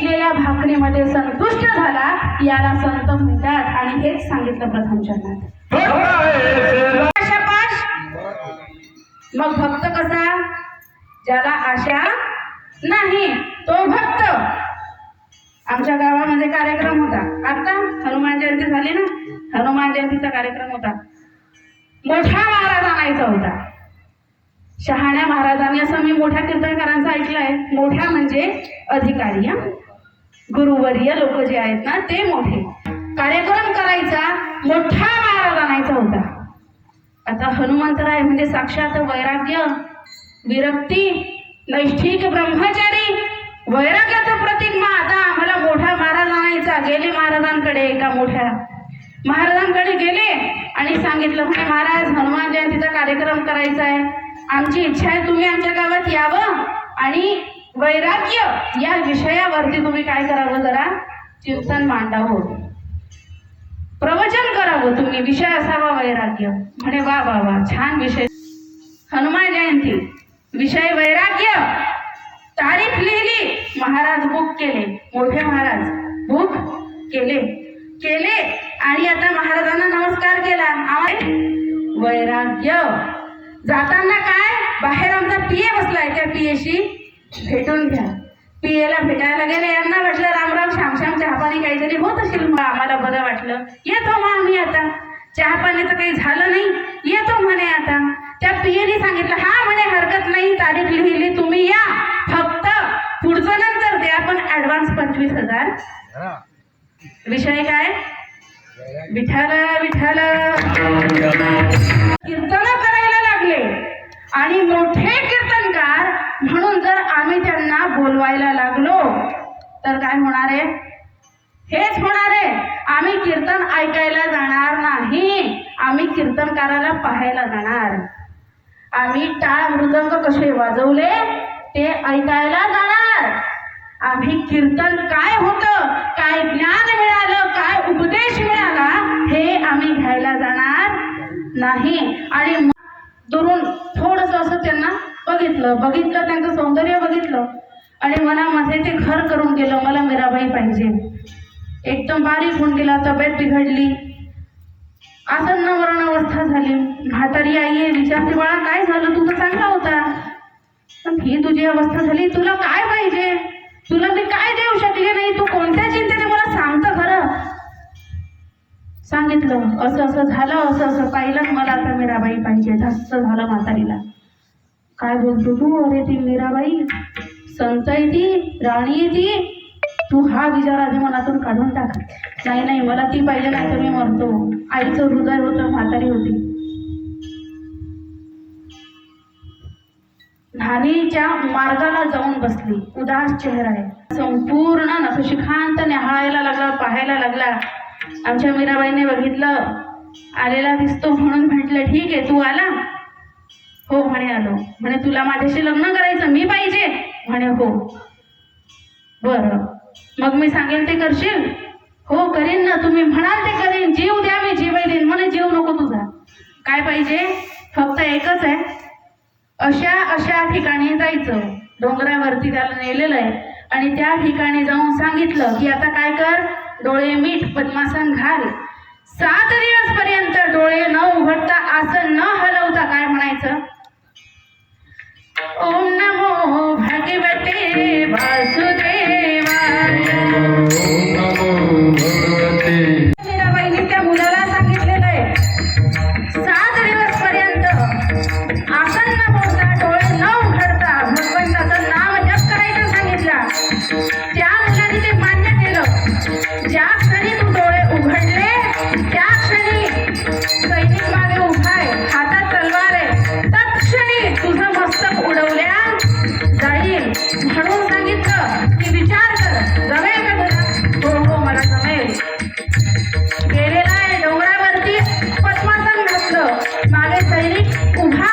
घेतलेल्या भाकरीमध्ये संतुष्ट झाला याला संत म्हणतात आणि हेच सांगितलं प्रथम चरणात. मग भक्त कसा? ज्याला आशा नाही तो भक्त. आमच्या गावामध्ये कार्यक्रम होता. आता हनुमान जयंती झाली ना? हनुमान जयंतीचा कार्यक्रम होता. मोठा महाराज आणायचा होता. शहाण्या महाराजांनी असं मी मोठ्या कीर्तनकारांचं ऐकलंय. मोठ्या म्हणजे अधिकारी हा? गुरुवर्य लोक जे आहेत ना ते मोठे. कार्यक्रम करायचा मोठा महाराज आणायचा होता. आता हनुमंतराय म्हणजे साक्षात वैराग्य विरक्ती नैष्ठिक ब्रह्मचारी वैराग्याचं प्रतीक मग आता आम्हाला मोठा महाराज आणायचा. गेले महाराजांकडे एका मोठ्या महाराजांकडे गेले आणि सांगितलं म्हणे महाराज हनुमान जयंतीचा कार्यक्रम करायचा आहे. आमची इच्छा आहे तुम्ही आमच्या गावात यावं आणि वैराग्य या विषयावरती तुम्ही काय करावं जरा? चिंतन मांडावं. प्रवचन करावं तुम्ही. विषय असावा वैराग्य. म्हणे वा वा वा छान विषय. हनुमान जयंती. विषय वैराग्य. तारीख लिहिली. महाराज बुक केले. मोठे महाराज बुक केले. केले. आणि आता महाराजांना नमस्कार केला. आवाज? वैराग्य. जाताना काय? बाहेर आमचा पिये बसलाय त्या पियेशी भेटून घ्या. पियेला भेटायला गेले यांना वाटलं रामराम श्याम श्याम चहापाणी काहीतरी होत असेल. मग आम्हाला बरं वाटलं. येतो मग आम्ही आता. चहापाणीचं काही झालं नाही. येतो म्हणे आता. त्या पियेने सांगितलं हा म्हणे हरकत नाही तारीख लिहिली तुम्ही या. फक्त पुढचं नंतर द्या पण ऍडव्हान्स पंचवीस हजार. विषय काय? विठाल विठाल हेच होणार आहे. आम्ही कीर्तन ऐकायला जाणार नाही. आम्ही कीर्तनकाराला पाहायला जाणार. आम्ही टाळ मृदंग कसे वाजवले ते ऐकायला जाणार. आम्ही कीर्तन काय होतं काय ज्ञान मिळालं काय उपदेश मिळाला हे आम्ही घ्यायला जाणार नाही. आणि दुरून थोडस असं त्यांना बघितलं बघितलं त्यांचं सौंदर्य बघितलं. आणि मनामध्ये ते घर करून गेलं मला मीराबाई पाहिजे. एकदम बारीक होऊन गेला तब्येत बिघडली. असं नवरण अवस्था झाली. म्हातारी आई आहे विचारते बाळा काय झालं? तू तर चांगला होता. पण ही तुझी अवस्था झाली. तुला काय पाहिजे? तुला मी काय देऊ शकले नाही? तू कोणत्या चिंतेने मला सांगतं खरं? सांगितलं असं असं झालं असं असं पाहिलं मला आता मीराबाई पाहिजे. धस्त झालं म्हातारीला. काय बोलतो तू? अरे ती मीराबाई संत आहे ती राणी आहे ती तू हा विचार आधी मनातून काढून टाक. नाही नाही मला ती पाहिजे नाही तर मी मरतो. आईचं हृदय होतं म्हातारी होती. न्हाणीच्या मार्गाला जाऊन बसली. उदास चेहरा आहे. संपूर्ण नखशिखांत न्याहाळायला लागला पाहायला लागला. आमच्या मीराबाईने बघितलं. आलेला दिसतो म्हणून म्हटलं ठीक आहे तू आला? हो म्हणे आलो. म्हणे तुला माझ्याशी लग्न करायचं मी पाहिजे? म्हणे हो. बरं. मग मी सांगेल ते करशील? हो करीन ना. तुम्ही म्हणाल ते करीन. जीव द्या मी जीव देईन. म्हणे जीव नको तुझा. काय पाहिजे? फक्त एकच आहे. अशा अशा ठिकाणी जायचं. डोंगरावरती त्याला नेलेलं आहे. आणि त्या ठिकाणी जाऊन सांगितलं की आता काय कर? डोळे मीठ पद्मासन घाल. सात दिवस पर्यंत डोळे न उघडता आसन न हलवता काय म्हणायचं? ओम नमो भगवते वासुदेवाय. उभा